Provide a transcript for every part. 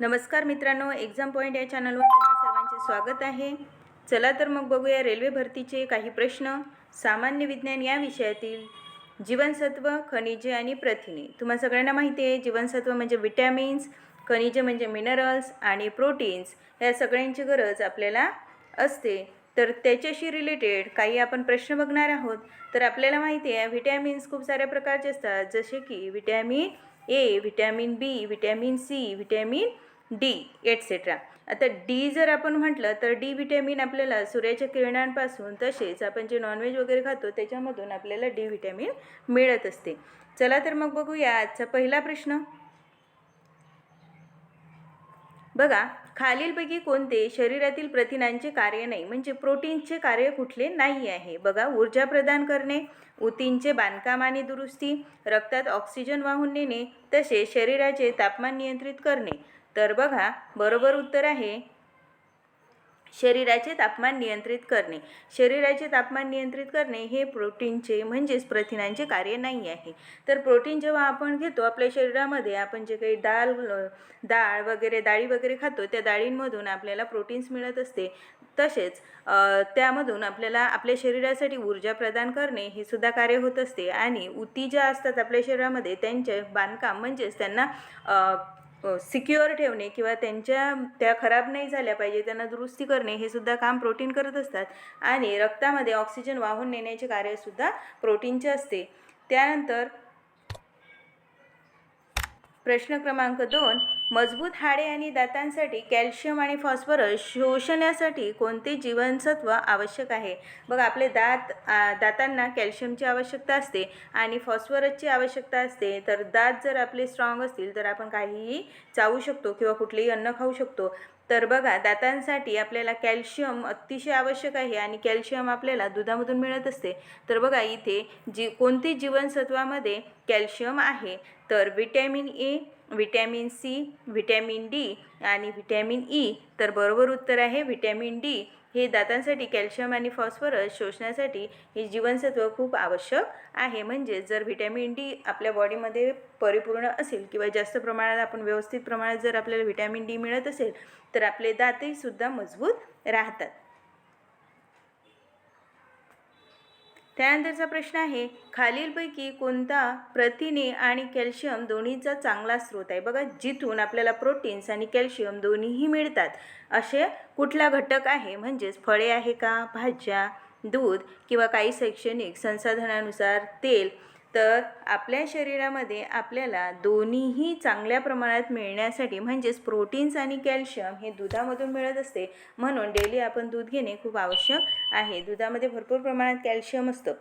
नमस्कार मित्रांनो exam point या चॅनलवर तुम्हाला सर्वांचे स्वागत आहे. चला तर मग बघूया रेल्वे भरतीचे काही प्रश्न. सामान्य विज्ञान या विषयातील जीवनसत्व खनिजे आणि प्रथिने. तुम्हा सगळ्यांना माहिती आहे जीवनसत्व म्हणजे विटॅमिन्स खनिजे म्हणजे मिनरल्स आणि प्रोटीन्स या सगळ्यांची गरज आपल्याला असते. तर त्याच्याशी रिलेटेड काही आपण प्रश्न बघणार आहोत. तर आपल्याला माहिती आहे व्हिटॅमिन्स खूप साऱ्या प्रकारचे असतात. जसे की vitamin A vitamin B vitamin C vitamin D etcetera आता डी जर आपण म्हटलं तर डी व्हिटॅमिन आपल्याला सूर्याच्या किरणांपासून तसेच आपण जे नॉनव्हेज वगैरे खातो त्याच्यामधून आपल्याला डी व्हिटॅमिन मिळत असते. चला तर मग बघूया आजचा पहिला प्रश्न. बघा खालीलपैकी कोणते शरीरातील प्रथिनांचे कार्य नाही म्हणजे प्रोटीनचे कार्य कुठले नाही आहे? बघा ऊर्जा प्रदान करणे ऊतींचे बांधकाम आणि दुरुस्ती रक्तात ऑक्सिजन वाहून नेणे तसेच शरीराचे तापमान नियंत्रित करणे. तर बघा बरोबर उत्तर आहे. शरीराचे तापमान नियंत्रित करणे. शरीराचे तापमान नियंत्रित करणे हे प्रोटीनचे म्हणजेच प्रथिनांचे कार्य नाही आहे. तर प्रोटीन जेव्हा आपण घेतो आपल्या शरीरामध्ये आपण जे काही डाळ डाळ वगैरे डाळी वगैरे खातो त्या डाळींमधून आपल्याला प्रोटीन्स मिळत असते. तसेच त्यामधून आपल्याला आपल्या शरीरासाठी ऊर्जा प्रदान करणे हे सुद्धा कार्य होत असते. आणि उती ज्या असतात आपल्या शरीरामध्ये त्यांचे बांधकाम म्हणजेच त्यांना सिक्युअर ठेवणे किंवा त्यांच्या त्या खराब नाही झाल्या पाहिजे त्यांना दुरुस्ती करणे हे सुद्धा काम प्रोटीन करत असतात. आणि रक्तामध्ये ऑक्सिजन वाहून नेण्याचे कार्यसुद्धा प्रोटीनचे असते. त्यानंतर प्रश्न क्रमांक दोन मजबूत हाडे आणि दातांसाठी कॅल्शियम आणि फॉस्फरस शोषण्यासाठी कोणते जीवनसत्व आवश्यक आहे? बघा आपले दात दातांना कॅल्शियमची आवश्यकता असते आणि फॉस्फरसची आवश्यकता असते. तर दात जर आपले स्ट्रॉंग असतील तर आपण काहीही चावू शकतो किंवा कुठलेही अन्न खाऊ शकतो. तर बघा दातांसाठी आपल्याला कॅल्शियम अतिशय आवश्यक आहे आणि कॅल्शियम आपल्याला दुधामधून मिळत असते. तर बघा इथे जी कोणती जीवनसत्वामध्ये कॅल्शियम आहे? तर vitamin A vitamin C vitamin D आणि व्हिटॅमिन ई e तर बरोबर उत्तर आहे. व्हिटॅमिन डी हे दातांसाठी कॅल्शियम आणि फॉस्फरस शोषण्यासाठी हे जीवनसत्व खूप आवश्यक आहे. म्हणजे जर व्हिटॅमिन डी आपल्या बॉडीमध्ये परिपूर्ण असेल किंवा जास्त प्रमाणात आपण व्यवस्थित प्रमाणात जर आपल्याला व्हिटॅमिन डी मिळत असेल तर आपले दातही सुद्धा मजबूत राहतात. त्यानंतरचा प्रश्न आहे खालीलपैकी कोणता प्रथिने आणि कॅल्शियम दोन्हीचा चांगला स्रोत आहे? बघा जिथून आपल्याला प्रोटीन्स आणि कॅल्शियम दोन्हीही मिळतात असे कुठला घटक आहे? म्हणजेच फळे आहे का? भाज्या दूध किंवा काही शैक्षणिक संसाधनानुसार तेल तर आपल्या शरीरामध्ये आपल्याला दोन्हीही चांगल्या प्रमाणात मिळण्यासाठी म्हणजेच प्रोटीन्स आणि कॅल्शियम हे दुधामधून मिळत असते. म्हणून डेली आपण दूध घेणे खूप आवश्यक आहे. दुधामध्ये भरपूर प्रमाणात कॅल्शियम असतं.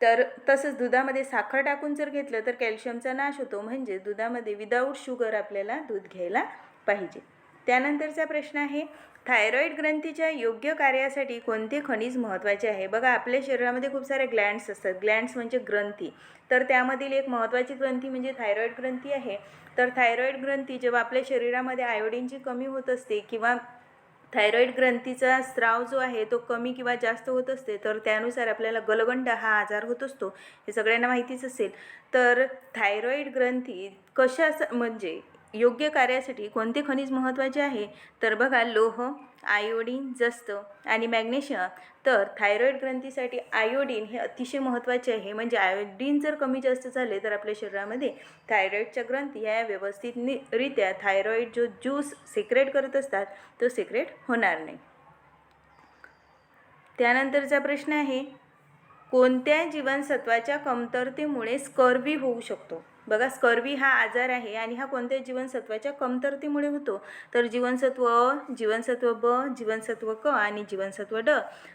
तर तसंच दुधामध्ये साखर टाकून जर घेतलं तर कॅल्शियमचा नाश होतो. म्हणजे दुधामध्ये विदाऊट शुगर आपल्याला दूध घ्यायला पाहिजे. त्यानंतरचा प्रश्न आहे थायरॉईड ग्रंथीच्या योग्य कार्यासाठी कोणते खनिज महत्त्वाचे आहे? बघा आपल्या शरीरामध्ये खूप सारे ग्लँड्स असतात. ग्लँड्स म्हणजे ग्रंथी. तर त्यामधील एक महत्त्वाची ग्रंथी म्हणजे थायरॉईड ग्रंथी आहे. तर थायरॉईड ग्रंथी जेव्हा आपल्या शरीरामध्ये आयोडीनची कमी होत असते किंवा थायरॉईड ग्रंथीचा स्राव जो आहे तो कमी किंवा जास्त होत असते तर त्यानुसार आपल्याला गलगंड हा आजार होत असतो. हे सगळ्यांना माहितीच असेल. तर थायरॉईड ग्रंथी कशा म्हणजे योग्य कार्यासाठी कोणते खनिज महत्त्वाचे आहे? तर बघा लोह आयोडीन जस्त आणि मॅग्नेशियम. तर थायरॉईड ग्रंथीसाठी आयोडीन हे अतिशय महत्त्वाचे आहे. म्हणजे आयोडीन जर कमी जास्त झाले तर आपल्या शरीरामध्ये थायरॉईडच्या ग्रंथी ह्या व्यवस्थित नि रित्या थायरॉईड जो ज्यूस सिक्रेट करत असतात तो सिक्रेट होणार नाही. त्यानंतरचा प्रश्न आहे कोणत्या जीवनसत्वाच्या कमतरतेमुळे स्कर्वी होऊ शकतो? बघा स्कर्वी हा आजार आहे आणि हा कोणत्या जीवनसत्वाच्या कमतरतेमुळे होतो. तर जीवनसत्व अ जीवनसत्व ब जीवनसत्व क आणि जीवनसत्व ड.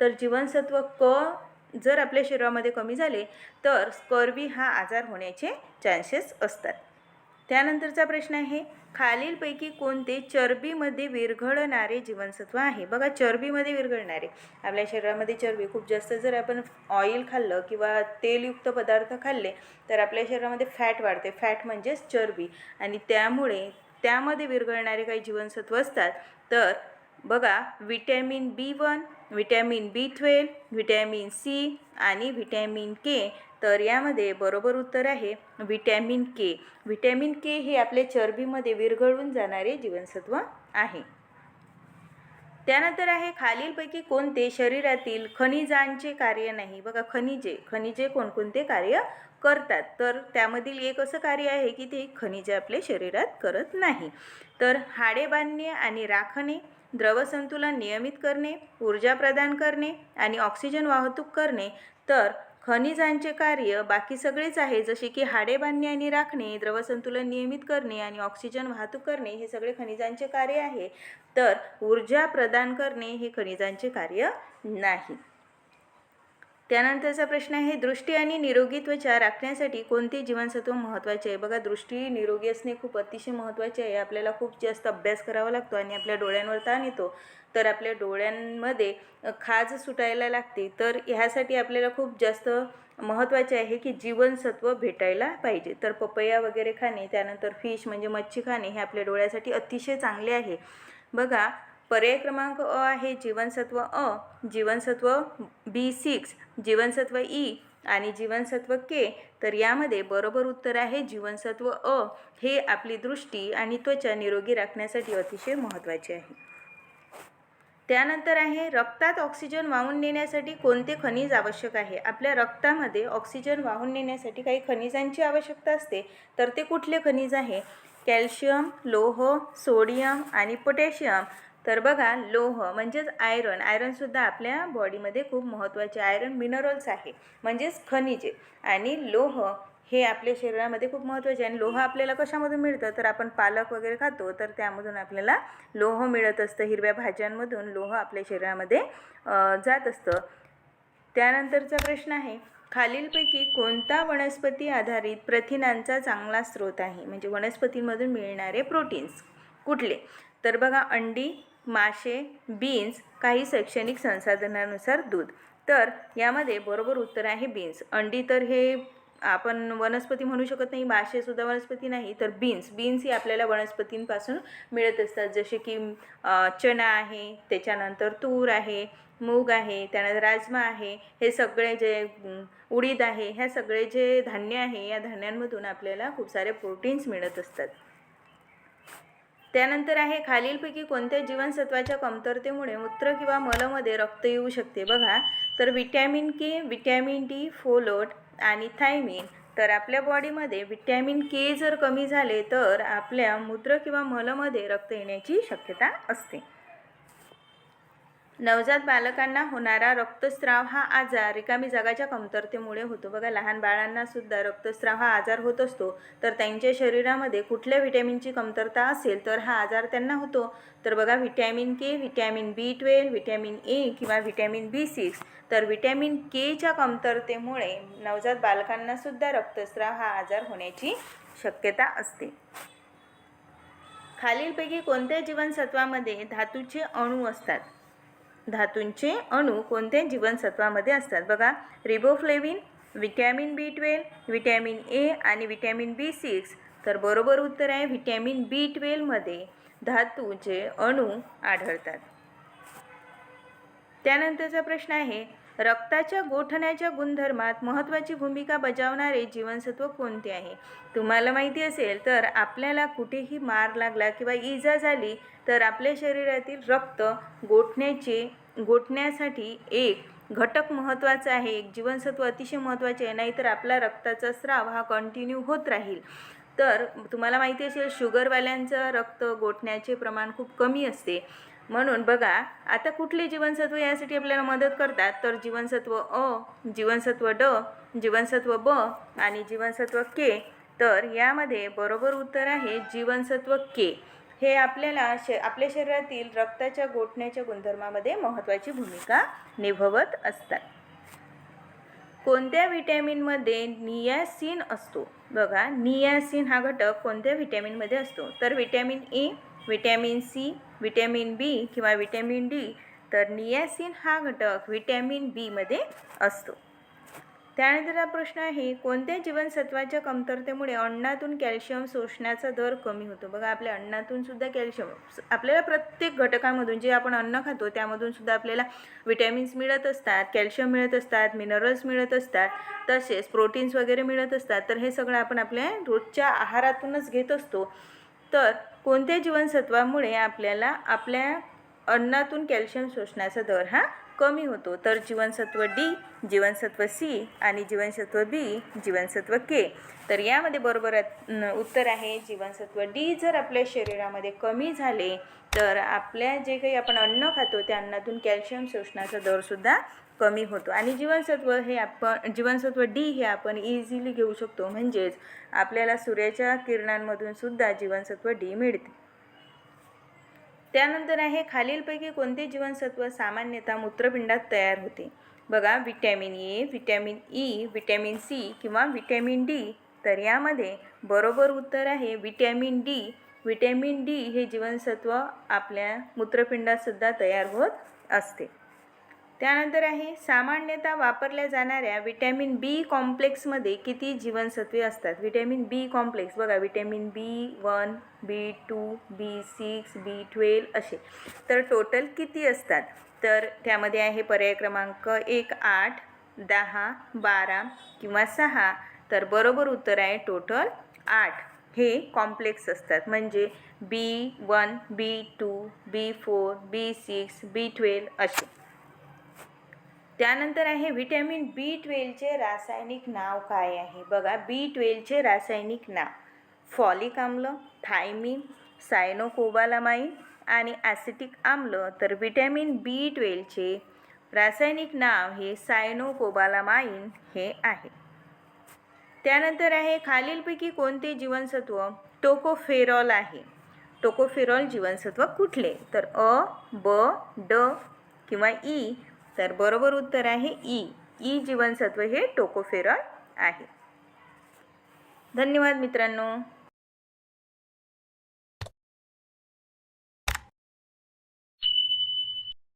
तर जीवनसत्व क जर आपल्या शरीरामध्ये कमी झाले तर स्कर्वी हा आजार होण्याचे चान्सेस असतात. त्यानंतरचा प्रश्न आहे खालीलपैकी कोणते चरबीमध्ये विरघळणारे जीवनसत्व आहे? बघा चरबीमध्ये विरघळणारे. आपल्या शरीरामध्ये चरबी खूप जास्त जर आपण ऑइल खाल्लं किंवा तेलयुक्त पदार्थ खाल्ले तर आपल्या शरीरामध्ये फॅट वाढते. फॅट म्हणजेच चरबी. आणि त्यामुळे त्यामध्ये विरघळणारे काही जीवनसत्व असतात. तर बघा vitamin B one vitamin B twelve vitamin C आणि व्हिटॅमिन के. तर यामध्ये बरोबर उत्तर आहे व्हिटॅमिन के. व्हिटॅमिन के हे आपले चरबीमध्ये विरघळून जाणारे जीवनसत्व आहे. त्यानंतर आहे खालीलपैकी कोणते शरीरातील खनिजांचे कार्य नाही? बघा खनिजे. खनिजे कोणकोणते कार्य करतात? तर त्यामधील एक असं कार्य आहे की ते खनिजे आपल्या शरीरात करत नाही. तर हाडे बांधणे आणि राखणे द्रवसंतुलन नियमित करणे ऊर्जा प्रदान करणे आणि ऑक्सिजन वाहतूक करणे तर खनिजांचे कार्य बाकी सगळेच आहे जसे की हाडे बांधणे आणि राखणे द्रवसंतुलन नियमित करणे आणि ऑक्सिजन वाहतूक करणे हे सगळे खनिजांचे कार्य आहे. तर ऊर्जा प्रदान करणे हे खनिजांचे कार्य नाही. त्यानंतरचा प्रश्न आहे दृष्टी आणि निरोगी त्वचा राखण्यासाठी कोणते जीवनसत्व महत्त्वाचे आहे? बघा दृष्टी निरोगी असणे खूप अतिशय महत्त्वाचे आहे. आपल्याला खूप जास्त अभ्यास करावा लागतो आणि आपल्या डोळ्यांवर ताण येतो. तर आपल्या डोळ्यांमध्ये खाज सुटायला लागते. तर ह्यासाठी आपल्याला खूप जास्त महत्त्वाचे आहे की जीवनसत्व भेटायला पाहिजे. तर पपया वगैरे खाणे त्यानंतर फिश म्हणजे मच्छी खाणे हे आपल्या डोळ्यासाठी अतिशय चांगले आहे. बघा पर्याय क्रमांक अ आहे जीवनसत्व अ जीवनसत्व बी सिक्स जीवनसत्व ई आणि जीवनसत्व के. तर यामध्ये बरोबर उत्तर आहे जीवनसत्व अ. हे आपली दृष्टी आणि त्वचा निरोगी राखण्यासाठी अतिशय महत्त्वाचे आहे. त्यानंतर आहे रक्तात ऑक्सिजन वाहून नेण्यासाठी कोणते खनिज आवश्यक आहे? आपल्या रक्तामध्ये ऑक्सिजन वाहून नेण्यासाठी काही खनिजांची आवश्यकता असते. तर ते कुठले खनिज आहे? कॅल्शियम लोह सोडियम आणि पोटॅशियम. तर बघा लोह म्हणजेच आयरन आयरनसुद्धा आपल्या बॉडीमध्ये खूप महत्त्वाचे आयरन मिनरल्स आहे म्हणजेच खनिजे. आणि लोह हे आपल्या शरीरामध्ये खूप महत्त्वाचे आहे आणि लोह आपल्याला कशामधून मिळतं? तर आपण पालक वगैरे खातो तर त्यामधून आपल्याला लोह मिळत असतं. हिरव्या भाज्यांमधून लोह आपल्या शरीरामध्ये जात असतं. त्यानंतरचा प्रश्न आहे खालीलपैकी कोणता वनस्पती आधारित प्रथिनांचा चांगला स्रोत आहे? म्हणजे वनस्पतींमधून मिळणारे प्रोटीन्स कुठले? तर बघा अंडी मासे बीन्स काही शैक्षणिक संसाधनानुसार दूध. तर यामध्ये बरोबर उत्तर आहे बीन्स. अंडी तर हे आपण वनस्पती म्हणू शकत नाही मासेसुद्धा वनस्पती नाही तर बीन्स. बीन्स ही आपल्याला वनस्पतींपासून मिळत असतात. जसे की चणा आहे त्याच्यानंतर तूर आहे मूग आहे त्यानंतर राजमा आहे. हे सगळे जे उडीद आहे ह्या सगळे जे धान्य आहे या धान्यांमधून आपल्याला खूप सारे प्रोटीन्स मिळत असतात. त्यानंतर आहे खालीलपैकी कोणत्या जीवनसत्वाच्या कमतरतेमुळे मूत्र किंवा मलमध्ये रक्त येऊ शकते? बघा तर vitamin K vitamin D folate आणि थायमिन. तर आपल्या बॉडीमध्ये विटॅमिन के जर कमी झाले तर आपल्या मूत्र किंवा मलमध्ये रक्त येण्याची शक्यता असते. नवजात बालकांना होणारा रक्तस्राव हा आजार रिकामी जगाच्या कमतरतेमुळे होतो. बघा लहान बाळांना सुद्धा रक्तस्राव हा आजार होत असतो. तर त्यांच्या शरीरामध्ये कुठल्या व्हिटॅमिनची कमतरता असेल तर हा आजार त्यांना होतो. तर बघा vitamin K vitamin B twelve vitamin A किंवा व्हिटॅमिन बी सिक्स तर व्हिटॅमिन केच्या कमतरतेमुळे नवजात बालकांना सुद्धा रक्तस्राव हा आजार होण्याची शक्यता असते. खालीलपैकी कोणत्या जीवनसत्वामध्ये धातूचे अणू असतात? धातूंचे अणू कोणत्या जीवनसत्वामध्ये असतात? बघा riboflavin vitamin B twelve vitamin A आणि व्हिटॅमिन बी सिक्स. तर बरोबर उत्तर आहे व्हिटॅमिन बी ट्वेल्वमध्ये धातूचे अणू आढळतात. त्यानंतरचा प्रश्न आहे रक्ताच्या गोठण्याच्या गुणधर्मात महत्त्वाची भूमिका बजावणारे जीवनसत्व कोणते आहे? तुम्हाला माहिती असेल तर आपल्याला कुठेही मार लागला किंवा इजा झाली तर आपल्या शरीरातील रक्त गोठण्याचे गोठण्यासाठी एक घटक महत्त्वाचा आहे एक जीवनसत्व अतिशय महत्त्वाचे आहे नाहीतर आपला रक्ताचा स्राव हा कंटिन्यू होत राहील. तर तुम्हाला माहिती असेल शुगरवाल्यांचं रक्त गोठण्याचे प्रमाण खूप कमी असते. म्हणून बघा आता कुठले जीवनसत्व यासाठी आपल्याला मदत करतात? तर जीवनसत्व अ जीवनसत्व ड जीवनसत्व ब आणि जीवनसत्व के. तर यामध्ये बरोबर उत्तर आहे जीवनसत्व के. हे आपल्याला श आपल्या शरीरातील रक्ताच्या गोठण्याच्या गुणधर्मामध्ये महत्त्वाची भूमिका निभवत असतात. कोणत्या व्हिटॅमिनमध्ये नियासिन असतो? बघा नियासिन हा घटक कोणत्या व्हिटॅमिनमध्ये असतो? तर vitamin A vitamin C vitamin B किंवा व्हिटॅमिन डी तर नियासिन हा घटक व्हिटॅमिन बीमध्ये असतो. त्यानंतर हा प्रश्न आहे कोणत्या जीवनसत्वाच्या कमतरतेमुळे अन्नातून कॅल्शियम शोषण्याचा दर कमी होतो? बघा आपल्या अन्नातून सुद्धा कॅल्शियम आपल्याला प्रत्येक घटकामधून जे आपण अन्न खातो त्यामधून सुद्धा आपल्याला विटॅमिन्स मिळत असतात कॅल्शियम मिळत असतात मिनरल्स मिळत असतात तसेच प्रोटीन्स वगैरे मिळत असतात. तर हे सगळं आपण आपल्या रोजच्या आहारातूनच घेत असतो. तर कोणत्या जीवनसत्वामुळे आपल्याला आपल्या अन्नातून कॅल्शियम शोषण्याचा दर हा कमी होतो. तर जीवनसत्व डी जीवनसत्व सी आणि जीवनसत्व बी जीवनसत्व के तर यामध्ये बरोबर उत्तर आहे. जीवनसत्व डी जर आपल्या शरीरामध्ये कमी झाले तर आपल्या जे काही आपण अन्न खातो त्या अन्नातून कॅल्शियम शोषणाचा दरसुद्धा कमी होतो. आणि जीवनसत्व हे आपण जीवनसत्व डी हे आपण इझिली घेऊ शकतो. म्हणजेच आपल्याला सूर्याच्या किरणांमधून सुद्धा जीवनसत्व डी मिळते. त्यानंतर आहे खालीलपैकी कोणते जीवनसत्व सामान्यतः मूत्रपिंडात तयार होते? बघा vitamin A vitamin E vitamin C किंवा विटॅमिन डी. तर यामध्ये बरोबर उत्तर आहे विटॅमिन डी. विटॅमिन डी हे जीवनसत्व आपल्या मूत्रपिंडातसुद्धा तयार होत असते. त्यानंतर आहे सामान्यतः वापरल्या जाणाऱ्या विटॅमिन बी कॉम्प्लेक्समध्ये किती जीवनसत्वे असतात? विटॅमिन बी कॉम्प्लेक्स बघा vitamin B one B two B six B twelve असे. तर टोटल किती असतात? तर त्यामध्ये आहे पर्याय क्रमांक एक आठ दहा बारा किंवा सहा. तर बरोबर उत्तर आहे टोटल आठ. हे कॉम्प्लेक्स असतात. म्हणजे B one B two B four B six B twelve असे. त्यानंतर आहे व्हिटॅमिन बी ट्वेलचे रासायनिक नाव काय आहे? बघा बी ट्वेलचे रासायनिक नाव. फॉलिक आम्ल थायमिन सायनोकोबालामाईन आणि ॲसिटिक आम्ल. तर व्हिटॅमिन बी ट्वेलचे रासायनिक नाव हे सायनोकोबालामाइन हे आहे. त्यानंतर आहे खालीलपैकी कोणते जीवनसत्व? टोकोफेरॉल आहे. टोकोफेरॉल जीवनसत्व कुठले? तर अ ब ड किंवा ई तर बरोबर उत्तर आहे ई. ई जीवनसत्व हे टोकोफेरॉल आहे. धन्यवाद मित्रांनो.